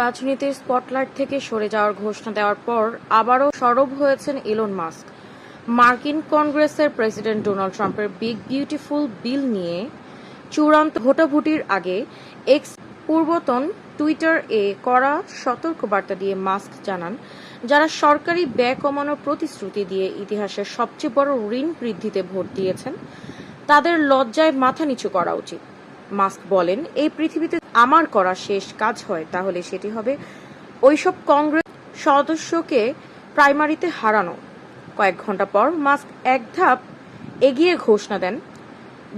রাজনীতির স্পটলাইট থেকে সরে যাওয়ার ঘোষণা দেওয়ার পর আবারও সরব হয়েছেন ইলন মাস্ক। মার্কিন কংগ্রেসের প্রেসিডেন্ট ডোনাল্ড ট্রাম্পের বিগ বিউটিফুল বিল নিয়ে চূড়ান্ত ভোটাভুটির আগে এক্স পূর্বতন টুইটার এ করা সতর্কবার্তা দিয়ে মাস্ক জানান, যারা সরকারি ব্যয় কমানোর প্রতিশ্রুতি দিয়ে ইতিহাসের সবচেয়ে বড় ঋণ বৃদ্ধিতে ভোট দিয়েছেন, তাদের লজ্জায় মাথা নিচু করা উচিত। মাস্ক বলেন, এই পৃথিবীতে আমার করা শেষ কাজ হয়, তাহলে সেটি হবে ওইসব কংগ্রেস সদস্যকে প্রাইমারিতে হারানো। কয়েক ঘণ্টা পর মাস্ক এক ধাপ এগিয়ে ঘোষণা দেন,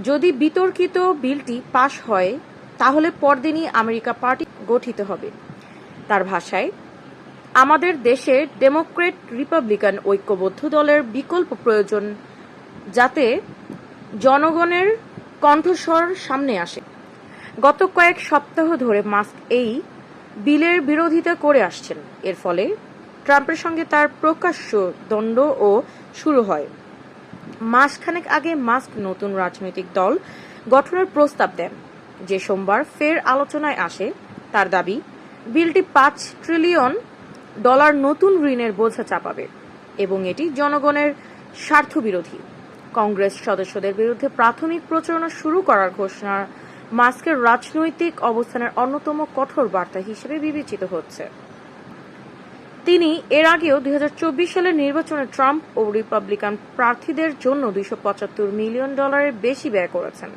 যদি বিতর্কিত বিলটি পাশ হয়, তাহলে পরদিনই আমেরিকা পার্টি গঠিত হবে। তার ভাষায়, আমাদের দেশে ডেমোক্রেট রিপাবলিকান ঐক্যবদ্ধ দলের বিকল্প প্রয়োজন যাতে জনগণের কণ্ঠস্বর সামনে আসে। গত কয়েক সপ্তাহ ধরে মাস্ক এই বিলের বিরোধিতা করে আসছেন। এর ফলে ট্রাম্পের সঙ্গে তার প্রকাশ্য দ্বন্দ্ব ও শুরু হয়। মাসখানেক আগে মাস্ক নতুন রাজনৈতিক দল গঠনের প্রস্তাব দেন। যে সোমবার ফের আলোচনায় আসে, তার দাবি, বিলটি পাঁচ ট্রিলিয়ন ডলার নতুন ঋণের বোঝা চাপাবে এবং এটি জনগণের স্বার্থবিরোধী। কংগ্রেস সদস্যদের বিরুদ্ধে প্রাথমিক প্রচারণা শুরু করার ঘোষণা। মাস্কের রাজনৈতিক অবস্থানের অন্যতম কঠোর বার্তা হিসেবে বিবেচিত হচ্ছে। তিনি এর আগেও দুই হাজার চব্বিশ সালের নির্বাচনে ট্রাম্প ও রিপাবলিকান প্রার্থীদের জন্য দুইশো পঁচাত্তর মিলিয়ন ডলারের বেশি ব্যয় করেছেন।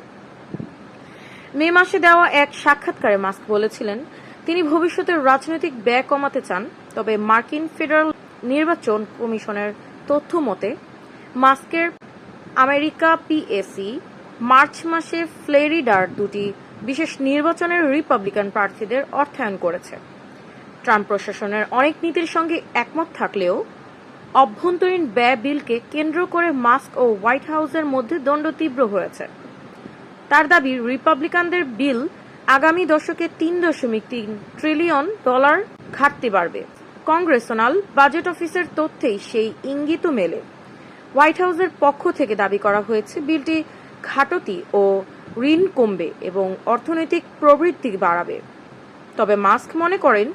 মে মাসে দেওয়া এক সাক্ষাৎকারে মাস্ক বলেছিলেন, তিনি ভবিষ্যতে রাজনৈতিক ব্যয় কমাতে চান, তবে মার্কিন ফেডারেল নির্বাচন কমিশনের তথ্য মতে, মাস্কের আমেরিকা পিএসি, মার্চ মাসে ফ্লোরিডার দুটি বিশেষ নির্বাচনের রিপাবলিকান প্রার্থীদের অর্থায়ন করেছে। ট্রাম্প প্রশাসনের অনেক নীতির সঙ্গে একমত থাকলেও অভ্যন্তরীণ ব্যয় বিলকে কেন্দ্র করে মাস্ক ও হোয়াইট হাউসের মধ্যে দ্বন্দ্ব তীব্র হয়েছে। তার দাবি, রিপাবলিকানদের বিল আগামী দশকে তিন দশমিক তিন ট্রিলিয়ন ডলার ঘাটতি বাড়বে। কংগ্রেসনাল বাজেট অফিসের তথ্যেই সেই ইঙ্গিত মেলে। হোয়াইট হাউসের পক্ষ থেকে দাবি করা হয়েছে, বিলটি ঘাটতি ও ঋণ কমবে এবং অর্থনৈতিক প্রবৃদ্ধি বাড়াবে। তবে মাস্ক মনে করেন,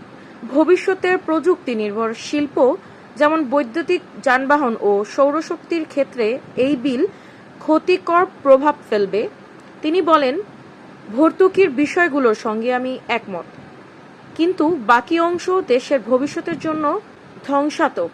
ভবিষ্যতের প্রযুক্তি নির্ভর শিল্প, যেমন বৈদ্যুতিক যানবাহন ও সৌরশক্তির ক্ষেত্রে এই বিল ক্ষতিকর প্রভাব ফেলবে। তিনি বলেন, ভর্তুকির বিষয়গুলোর সঙ্গে আমি একমত। কিন্তু বাকি অংশ দেশের ভবিষ্যতের জন্য ধ্বংসাত্মক।